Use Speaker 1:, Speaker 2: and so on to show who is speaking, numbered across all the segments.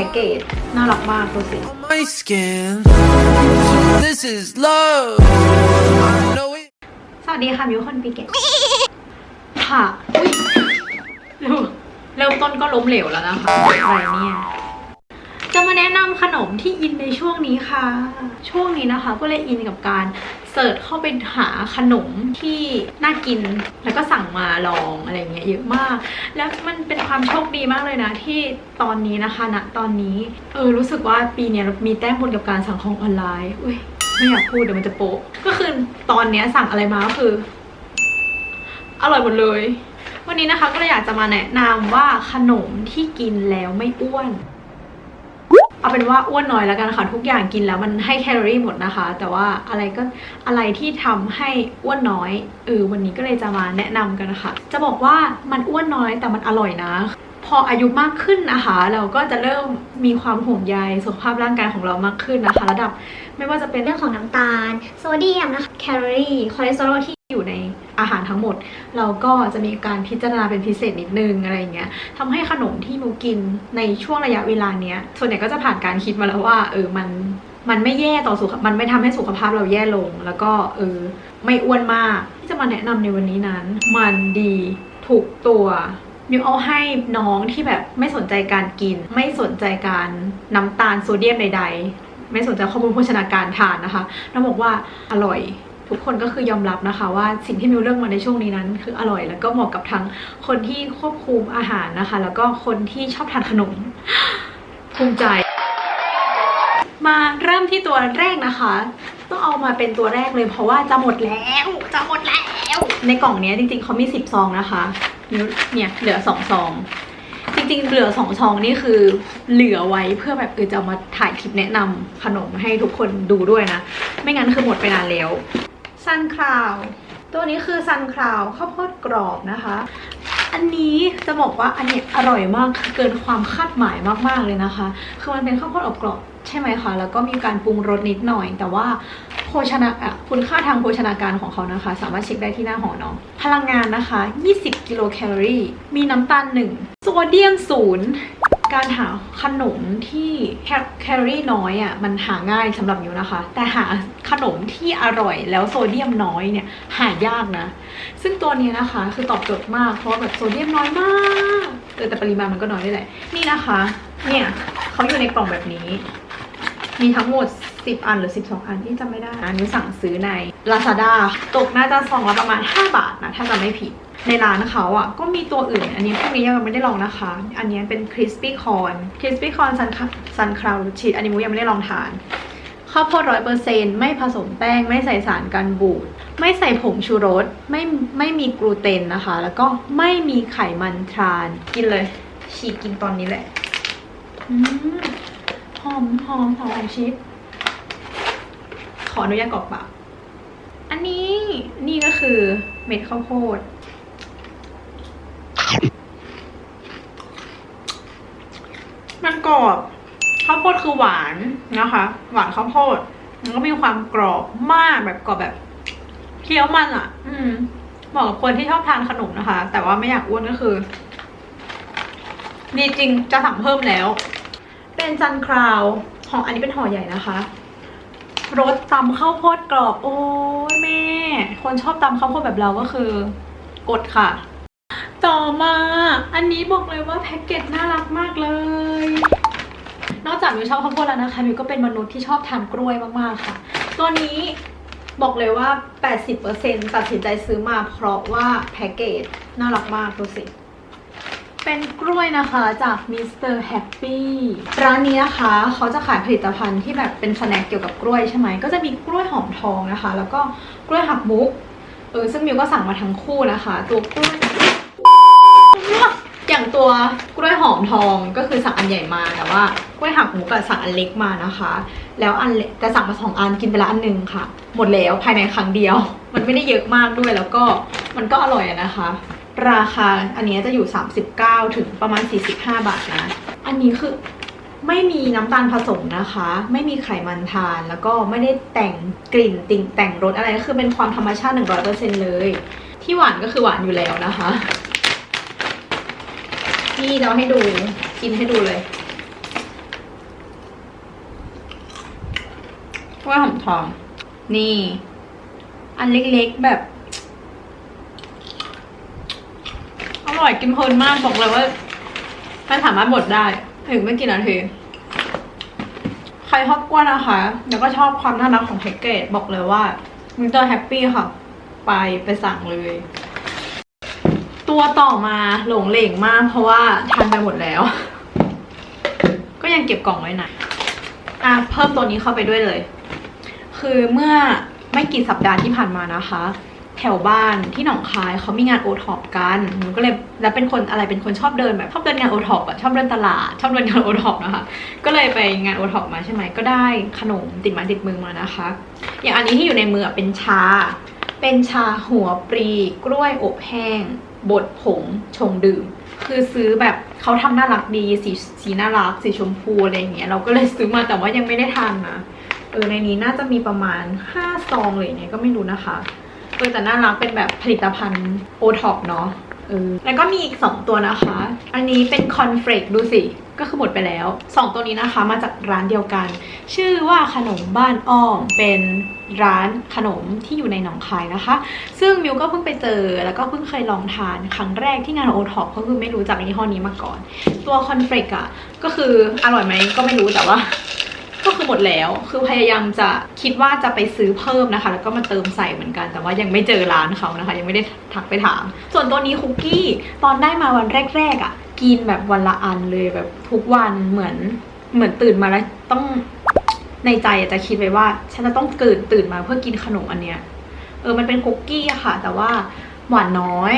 Speaker 1: พ็กเกจน่ารักมากดูสิ
Speaker 2: on my skin. So this is love. I know it.
Speaker 1: สวัสดีค่ะมิวคอนปีเกตค่ะ อุ้ยเริ่มเริ่มต้นก็ล้มเหลวแล้วนะคะอะไรเนี่ย จะมาแนะนำขนมที่อินในช่วงนี้ค่ะ ช่วงนี้นะคะก็เลยอินกับการเสิร์ชเข้าไปหาขนมที่น่ากินแล้วก็สั่งมาลองอะไรเงี้ยเยอะมาก แล้วมันเป็นความโชคดีมากเลยนะที่ตอนนี้นะคะณตอนนี้เออรู้สึกว่าปีเนี้ยมีแต้มบุญกับการสั่งของออนไลน์อุ้ยไม่อยากพูดเดี๋ยวมันจะโป๊ะก็คือตอนเนี้ยสั่งอะไรมาก็คือ อร่อยหมดเลย วันนี้นะคะก็เลยอยากจะมาแนะนำว่าขนมที่กินแล้วไม่อ้วน เอาเป็นว่าอ้วนน้อยแล้วกันค่ะ ทุกอย่างกินแล้วมันให้แคลอรี่หมดนะคะ แต่ว่าอะไรก็อะไรที่ทำให้อ้วนน้อยเออวันนี้ก็เลยจะมาแนะนำกันนะคะจะบอกว่ามันอ้วนน้อยแต่มันอร่อยนะ พออายุมากขึ้นนะคะ เราก็จะเริ่มมีความห่วงใยสุขภาพร่างกายของเรามากขึ้นนะคะ ระดับไม่ว่าจะเป็น
Speaker 3: เรื่องของน้ำตาล โซเดียมนะคะ
Speaker 1: แคลอรี่คอเลสเตอรอลที่อยู่ในอาหารทั้งหมด เราก็จะมีการพิจารณาเป็นพิเศษนิดนึงอะไรเงี้ยทำให้ขนมที่มิวกินในช่วงระยะเวลาเนี้ย ส่วนใหญ่ก็จะผ่านการคิดมาแล้วว่า เออมันมันไม่แย่ต่อสุข มันไม่ทำให้สุขภาพเราแย่ลง แล้วก็เออไม่อ้วนมากที่จะมาแนะนำในวันนี้นั้น มันดีถูกตัว มิวเอาให้น้องที่แบบไม่สนใจการกิน ไม่สนใจการน้ำตาลโซเดียมใด ๆ ไม่สนใจข้อมูลโภชนาการทานนะคะแล้วบอกว่าอร่อยทุกคนก็คือยอมรับนะคะว่าสิ่งที่มิวเลือกมาในช่วงนี้นั้น คืออร่อยแล้วก็เหมาะกับทั้งคนที่ควบคุมอาหารนะคะ แล้วก็คนที่ชอบทานขนมภูมิใจ มาเริ่มที่ตัวแรกนะคะ ต้องเอามาเป็นตัวแรกเลยเพราะว่าจะหมดแล้วจะหมดแล้ว ในกล่องนี้จริงๆเขามีสิบซองนะคะ มิวเนี่ยเหลือสองซอง จริงๆ เหลือสองซองนี่คือเหลือไว้เพื่อแบบเออจะมาถ่ายคลิปแนะนำขนมให้ทุกคนดูด้วยนะ ไม่งั้นคือหมดไปนานแล้วซันคลาวตัวนี้คือซันคลาวข้าวโพดกรอบนะคะ อันนี้จะบอกว่าอันนี้อร่อยมากเกินความคาดหมายมากๆเลยนะคะ คือมันเป็นข้าวโพดอบกรอบใช่ไหมคะ แล้วก็มีการปรุงรสนิดหน่อย แต่ว่าโภชนาอะคุณค่าทางโภชนาการของเขานะคะ สามารถเช็คได้ที่หน้าหอเนาะพลังงานนะคะ 20 กิโลแคลอรี่ มีน้ำตาล 1 โซเดียมศูนย์ การหาขนมที่แคลอรี่น้อยอะ่ะมันหาง่ายสำหรับยูนะคะ แต่หาขนมที่อร่อยแล้วโซเดียมน้อยเนี่ยหายากนะ ซึ่งตัวนี้นะคะคือตอบโจทย์มากเพราะแบบโซเดียมน้อยมากแต่ปริมาณมันก็น้อยด้วยแหละนี่นะคะ เนี่ยเขาอยู่ในกล่องแบบนี้ มีทั้งหมด 10 อันหรือ 12 อันที่จำไม่ได้อันนี้สั่งซื้อใน Lazada ตกน่าจะซองละประมาณ 5 บาทนะ ถ้าจำไม่ผิด ในร้านเขาอะ ก็มีตัวอื่น อันนี้พวกนี้ยังไม่ได้ลองนะคะ อันนี้เป็น crispy corn crispy corn sun sun cloud cheese อันนี้มูยังไม่ได้ลองทานข้าวโพดร้อยเปอร์เซนไม่ผสมแป้ง ไม่ใส่สารกันบูด ไม่ใส่ผงชูรส ไม่ไม่มีกลูเตนนะคะ แล้วก็ไม่มีไขมันทราน กินเลย ฉีกกินตอนนี้แหละอืม หอมหอมหอมชีสขออนุญาตกรอกปากอันนี้นี่ก็คือเม็ดข้าวโพด มันกรอบข้าวโพดคือหวานนะคะ หวานข้าวโพดมันก็มีความกรอบมากแบบกรอบแบบเคี้ยวมันอะ อืมเหมาะกับคนที่ชอบทานขนมนะคะ แต่ว่าไม่อยากอ้วนก็คือดีจริงจะสั่งเพิ่มแล้ว เป็นจันคราวห่ออันนี้เป็นห่อใหญ่นะคะรสตำข้าวโพดกรอบ โอ้ยแม่ คนชอบตำข้าวโพดแบบเราก็คือกดค่ะ ต่อมา อันนี้บอกเลยว่าแพ็กเกจน่ารักมากเลย นอกจากมิวชอบข้าวโพดแล้วนะคะมิวก็เป็นมนุษย์ที่ชอบทานกล้วยมากๆค่ะ ตัวนี้บอกเลยว่า 80%ตัดสินใจซื้อมาเพราะว่าแพ็กเกจน่ารักมากดูสิ เป็นกล้วยนะคะจากมิสเตอร์แฮปปี้ร้านนี้นะคะเขาจะขายผลิตภัณฑ์ที่แบบเป็นสแน็คเกี่ยวกับกล้วยใช่ไหมก็จะมีกล้วยหอมทองนะคะ แล้วก็กล้วยหักมุกเออซึ่งมิวก็สั่งมาทั้งคู่นะคะ ตัวกล้วยอย่างตัวกล้วยหอมทองก็คือสั่งอันใหญ่มาแต่ว่ากล้วยหักหมูกับสั่งอันเล็กมานะคะ แล้วอันแต่สั่งมาสองอันกินไปละอันหนึ่งค่ะ หมดแล้วภายในครั้งเดียว มันไม่ได้เยอะมากด้วยแล้วก็มันก็อร่อยนะคะ ราคาอันนี้จะอยู่ 39 ถึงประมาณ 45 บาทนะ อันนี้คือไม่มีน้ำตาลผสมนะคะ ไม่มีไขมันทาน แล้วก็ไม่ได้แต่งกลิ่นติ่งแต่งรสอะไรคือเป็นความธรรมชาติ 100%เลย ที่หวานก็คือหวานอยู่แล้วนะคะ นี่เราให้ดูกินให้ดูเลยว่าหอมทอง นี่ อันเล็กๆแบบ ร่อยกินเพลินมากบอกเลยว่ามันสามารถบดได้ถึงไม่กี่นาทีใครชอบกล้วยนะคะ แล้วก็ชอบความน่ารักของแพ็กเกจบอกเลยว่ามิสเตอร์แฮปปี้ค่ะ ไปไปสั่งเลย ตัวต่อมาหลงเหล่งมากเพราะว่าทานไปหมดแล้ว ก็ยังเก็บกล่องไว้หน่อยอะเพิ่มตัวนี้เข้าไปด้วยเลย คือเมื่อไม่กี่สัปดาห์ที่ผ่านมานะคะ แถวบ้านที่หนองคายเขามีงานโอท็อปกันหนูก็เลยแล้วเป็นคนอะไรเป็นคนชอบเดินแบบชอบเดินงานโอท็อปอะชอบเดินตลาดชอบเดินงานโอท็อปนะคะก็เลยไปงานโอท็อปมาใช่ไหมก็ได้ขนมติดมาติดมือมานะคะ อย่างอันนี้ที่อยู่ในมือเป็นชา เป็นชาหัวปรีกล้วยอบแห้งบดผงชงดื่ม คือซื้อแบบเขาทำน่ารักดีสีสีน่ารักสีชมพูอะไรอย่างเงี้ยเราก็เลยซื้อมาแต่ว่ายังไม่ได้ทานนะเออในนี้น่าจะมีประมาณห้าซองเลยเนี่ยก็ไม่รู้นะคะ เออแต่น่ารักเป็นแบบผลิตภัณฑ์โอท็อปเนาะเออแล้วก็มีอีกสองตัวนะคะ อันนี้เป็นคอนเฟลกดูสิ ก็คือหมดไปแล้วสองตัวนี้นะคะมาจากร้านเดียวกัน ชื่อว่าขนมบ้านอ้อมเป็นร้านขนมที่อยู่ในหนองคายนะคะ ซึ่งมิวก็เพิ่งไปเจอแล้วก็เพิ่งเคยลองทานครั้งแรกที่งานโอท็อปก็คือไม่รู้จักยี่ห้อนี้มาก่อน ตัวคอนเฟลกอะก็คืออร่อยไหมก็ไม่รู้แต่ว่า หมดแล้ว คือพยายามจะคิดว่าจะไปซื้อเพิ่มนะคะ แล้วก็มาเติมใส่เหมือนกัน แต่ว่ายังไม่เจอร้านเขานะคะ ยังไม่ได้ทักไปถาม ส่วนตัวนี้คุกกี้ตอนได้มาวันแรกๆอะ่ะ กินแบบวันละอันเลยแบบทุกวันเหมือนเหมือนตื่นมาแล้วต้องในใจจะคิดไว้ว่า ฉันจะต้องตื่นตื่นมาเพื่อกินขนมอันเนี้ยเออมันเป็นคุกกี้อะค่ะ แต่ว่าหวานน้อย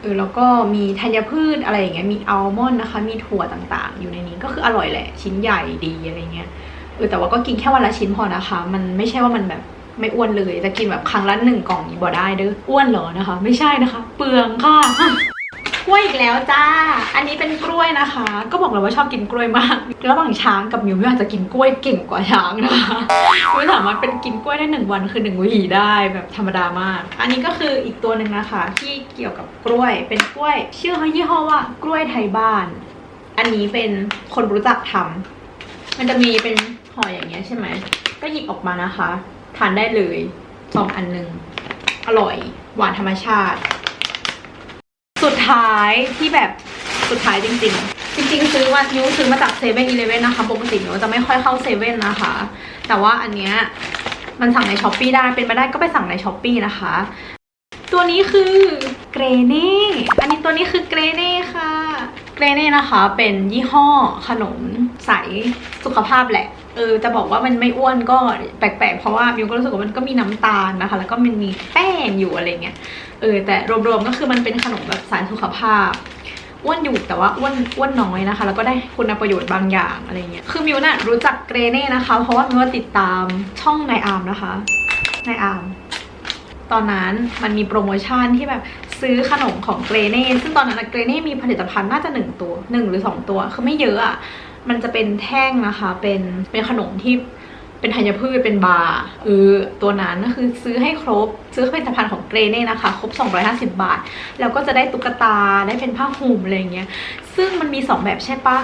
Speaker 1: เออแล้วก็มีธัญพืชอะไรอย่างเงี้ยมีอัลมอนด์นะคะ มีถั่วต่างๆ อยู่ในนี้ก็คืออร่อยแหละ ชิ้นใหญ่ดีอะไรเงี้ย เออแต่ว่าก็กินแค่วันละชิ้นพอนะคะ มันไม่ใช่ว่ามันแบบไม่อ้วนเลยจะกินแบบครั้งละหนึ่งกล่องนี้บ่ได้เด้ออ้วนเหรอนะคะ ไม่ใช่นะคะ เปลืองค่ะกล้วยอีกแล้วจ้า อันนี้เป็นกล้วยนะคะ ก็บอกเลยว่าชอบกินกล้วยมาก ระหว่างช้างกับมิวมิวอาจจะกินกล้วยเก่งกว่าช้างนะคะมิวสามารถเป็นกินกล้วยได้หนึ่งวันคือหนึ่งวีได้แบบธรรมดามาก อันนี้ก็คืออีกตัวหนึ่งนะคะ ที่เกี่ยวกับกล้วย เป็นกล้วย ชื่อเขายี่ห้อว่ากล้วยไทยบ้าน อันนี้เป็นคนรู้จักทำ มันจะมีเป็นห่ออย่างเงี้ยใช่ไหม ก็หยิบออกมานะคะ ทานได้เลยสองอันหนึ่ง อร่อย หวานธรรมชาติ สุดท้ายที่แบบสุดท้ายจริง ๆ จริงๆ ซื้อวันนิ้วซื้อมาจากเซเว่นอีเลเว่นนะคะ ปกตินิ้วจะไม่ค่อยเข้าเซเว่นนะคะ แต่ว่าอันเนี้ยมันสั่งในช้อปปีได้ เป็นไปได้ก็ไปสั่งในช้อปปีนะคะ ตัวนี้คือเกรเน่ อันนี้ตัวนี้คือเกรเน่ค่ะ เกรเน่นะคะ เป็นยี่ห้อขนม ใสสุขภาพแหละ เออจะบอกว่ามันไม่อ้วนก็แปลกๆ เพราะว่ามิวก็รู้สึกว่ามันก็มีน้ำตาลนะคะ แล้วก็มันมีแป้งอยู่อะไรเงี้ย เออแต่รวมๆก็คือมันเป็นขนมแบบสายสุขภาพอ้วนอยู่แต่ว่าอ้วนอ้วนน้อยนะคะ แล้วก็ได้คุณประโยชน์บางอย่างอะไรเงี้ยคือมิวน่ะรู้จักเกรเน่นะคะ เพราะว่ามิวติดตามช่องนายอาร์มนะคะนายอาร์มตอนนั้นมันมีโปรโมชั่นที่แบบซื้อขนมของเกรเน่ซึ่งตอนนั้นเกรเน่มีผลิตภัณฑ์น่าจะหนึ่งตัวหนึ่งหรือสองตัว คือไม่เยอะอะ มันจะเป็นแท่งนะคะ เป็นเป็นขนมที่เป็นธัญพืชเป็นบาร์เออตัวนั้นก็คือซื้อให้ครบ ซื้อผลิตภัณฑ์ของเกรเน่นะคะ ครบ 250 บาท แล้วก็จะได้ตุ๊กตาได้เป็นผ้าห่มอะไรเงี้ย ซึ่งมันมี 2 แบบใช่ปะ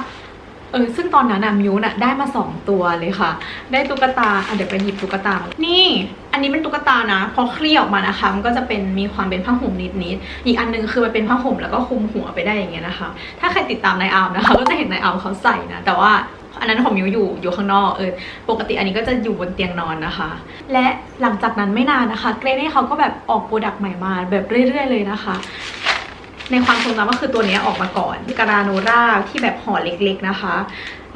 Speaker 1: เออซึ่งตอนนั้นอะมิวน่ะได้มา 2 ตัวเลยค่ะ ได้ตุ๊กตาอะเดี๋ยวไปหยิบตุ๊กตา นี่ อันนี้เป็นตุ๊กตานะ พอเคลี่ออกมานะคะ มันก็จะเป็นมีความเป็นผ้าห่มนิดๆ อีกอันนึงคือมันเป็นผ้าห่มแล้วก็คลุมหัวไปได้อย่างเงี้ยนะคะ ถ้าใครติดตามนายอาร์มนะคะ ก็จะเห็นนายอาร์มเขาใส่นะ แต่ว่าอันนั้นของมิวอยู่อยู่ข้างนอกเออปกติอันนี้ก็จะอยู่บนเตียงนอนนะคะ และหลังจากนั้นไม่นานนะคะเกรเน่เขาก็แบบออกโปรดักต์ใหม่มาแบบเรื่อย ๆ เลยนะคะ ในความทรงจำก็คือตัวนี้ออกมาก่อนการาโนราที่แบบห่อเล็ก ๆนะคะ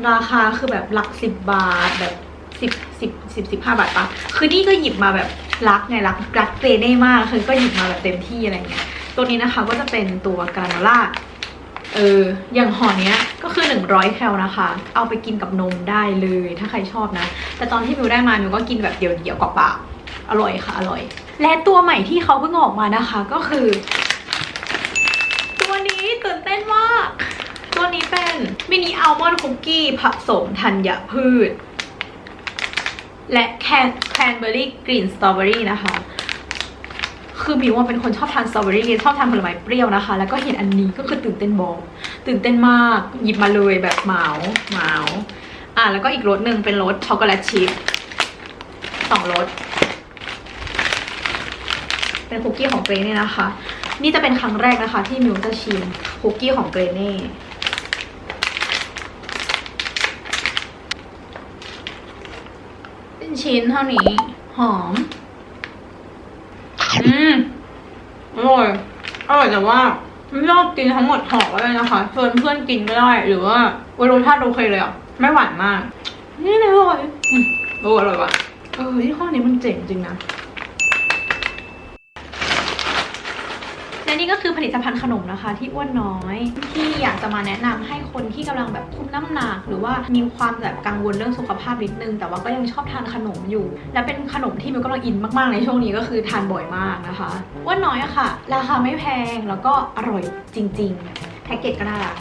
Speaker 1: ราคาคือแบบหลักสิบบาทแบบ สิบสิบสิบสิบห้าบาทปะคือนี่ก็หยิบมาแบบรักไงรักรักเกรเน่มากคือก็หยิบมาแบบเต็มที่อะไรเงี้ยตัวนี้นะคะก็จะเป็นตัวการาโนราเอออย่างห่อเนี้ยก็คือ 100แคลนะคะ เอาไปกินกับนมได้เลยถ้าใครชอบนะ แต่ตอนที่มิวได้มามิวก็กินแบบเดียวๆกับปากอร่อยค่ะอร่อย และตัวใหม่ที่เขาเพิ่งออกมานะคะก็คือ ตัวนี้ตื่นเต้นมาก ตัวนี้เป็นมินิอัลมอนด์คุกกี้ผสมธัญพืช และแคนแคนเบอร์รี่กรีนสตรอเบอรี่นะคะ คือมิวว่าเป็นคนชอบทานสตรอเบอรี่ชอบทานผลไม้เปรี้ยวนะคะ แล้วก็เห็นอันนี้ก็คือตื่นเต้นบอกตื่นเต้นมาก หยิบมาเลยแบบเหมาเหมาอะแล้วก็อีกรสหนึ่งเป็นรสช็อกโกแลตชิพสองรสเป็นคุกกี้ของเกรเน่นะคะ นี่จะเป็นครั้งแรกนะคะ ที่มิวจะชิมคุกกี้ของเกรเน่ เป็น ชิ้นเท่านี้ หอม อืมอร่อยอร่อยแต่ว่าไม่ชอบกินทั้งหมดห่อเลยนะคะเชิญเพื่อนกินก็ได้ หรือว่าเวยรสชาติโอเคเลยอะ ไม่หวานมาก นี่เลยอร่อยอืมโอ้อร่อยว่ะเออที่ข้อนี้มันเจ๋งจริงนะ และนี่ก็คือผลิตภัณฑ์ขนมนะคะ ที่อ้วนน้อย ที่อยากจะมาแนะนำให้คนที่กำลังแบบคุมน้ำหนักหรือว่ามีความแบบกังวลเรื่องสุขภาพนิดนึง แต่ว่าก็ยังชอบทานขนมอยู่ และเป็นขนมที่มิวกำลังอินมากๆในช่วงนี้ก็คือทานบ่อยมากนะคะอ้วนน้อยอะค่ะ ราคาไม่แพงแล้วก็อร่อยจริง ๆ แพ็กเกจก็น่ารัก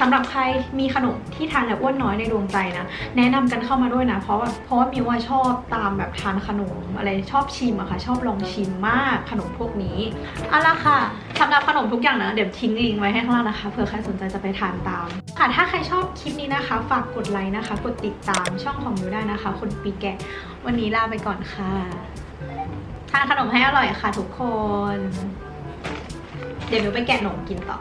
Speaker 1: สำหรับใครมีขนมที่ทานแล้วอ้วนน้อยในดวงใจนะ แนะนำกันเข้ามาด้วยนะ เพราะว่าเพราะว่ามิวว่าชอบตามแบบทานขนมอะไรชอบชิมอะค่ะ ชอบลองชิมมากขนมพวกนี้เอาละค่ะสำหรับขนมทุกอย่างนะเดี๋ยวทิ้งลิงก์ไว้ให้ข้างล่างนะคะเผื่อใครสนใจจะไปทานตาม ค่ะถ้าใครชอบคลิปนี้นะคะ ฝากกดไลค์นะคะ กดติดตามช่องของมิวได้นะคะ คนปีแกะวันนี้ลาไปก่อนค่ะทานขนมให้อร่อยค่ะทุกคน เดี๋ยวมิวไปแกะขนมกินต่อ